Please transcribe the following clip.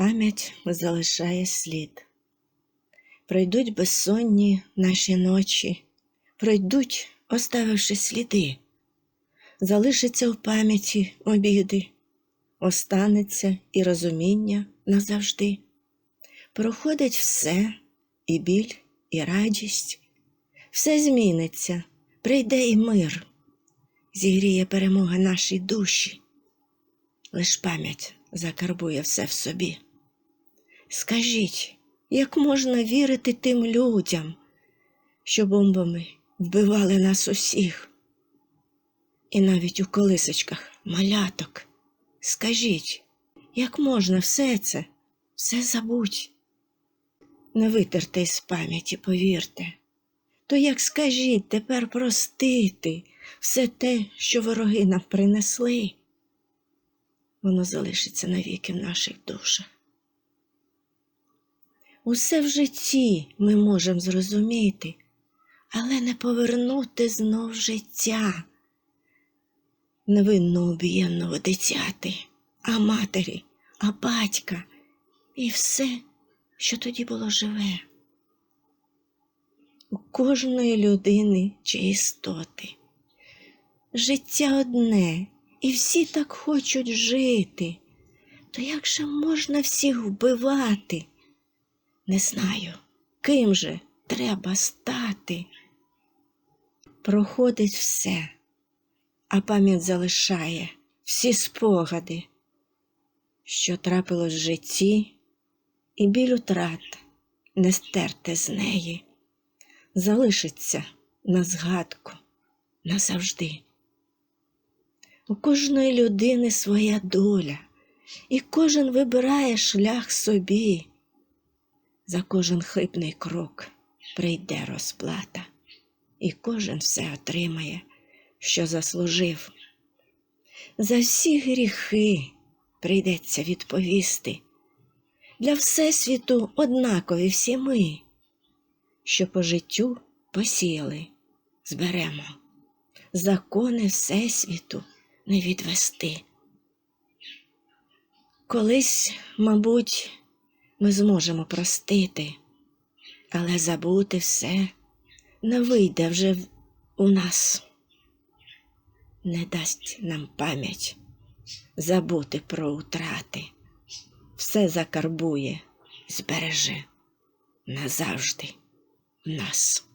Пам'ять залишає слід. Пройдуть безсонні наші ночі, пройдуть, оставивши сліди, залишиться в пам'яті обіди, останеться і розуміння назавжди. Проходить все, і біль, і радість, все зміниться, прийде і мир, зігріє перемога нашій душі, лиш пам'ять закарбує все в собі. Скажіть, як можна вірити тим людям, що бомбами вбивали нас усіх? І навіть у колисочках маляток. Скажіть, як можна все це, все забуть? Не витерте з пам'яті, повірте. То як скажіть тепер простити все те, що вороги нам принесли? Воно залишиться навіки в наших душах. Усе в житті ми можемо зрозуміти, але не повернути знов життя невинно об'ємного дитяти, а матері, а батька і все, що тоді було живе. У кожної людини чи істоти. Життя одне, і всі так хочуть жити. То як же можна всіх вбивати? Не знаю, ким же треба стати. Проходить все, а пам'ять залишає всі спогади, що трапилось в житті, і біль утрат не стерте з неї, залишиться на згадку назавжди. У кожної людини своя доля, і кожен вибирає шлях собі. За кожен хибний крок прийде розплата, і кожен все отримає, що заслужив. За всі гріхи прийдеться відповісти. Для Всесвіту однакові всі ми, що по життю посіяли, зберемо. Закони Всесвіту не відвести. Колись, мабуть, ми зможемо простити, але забути все не вийде вже у нас. Не дасть нам пам'ять забути про утрати, все закарбує, збереже назавжди нас.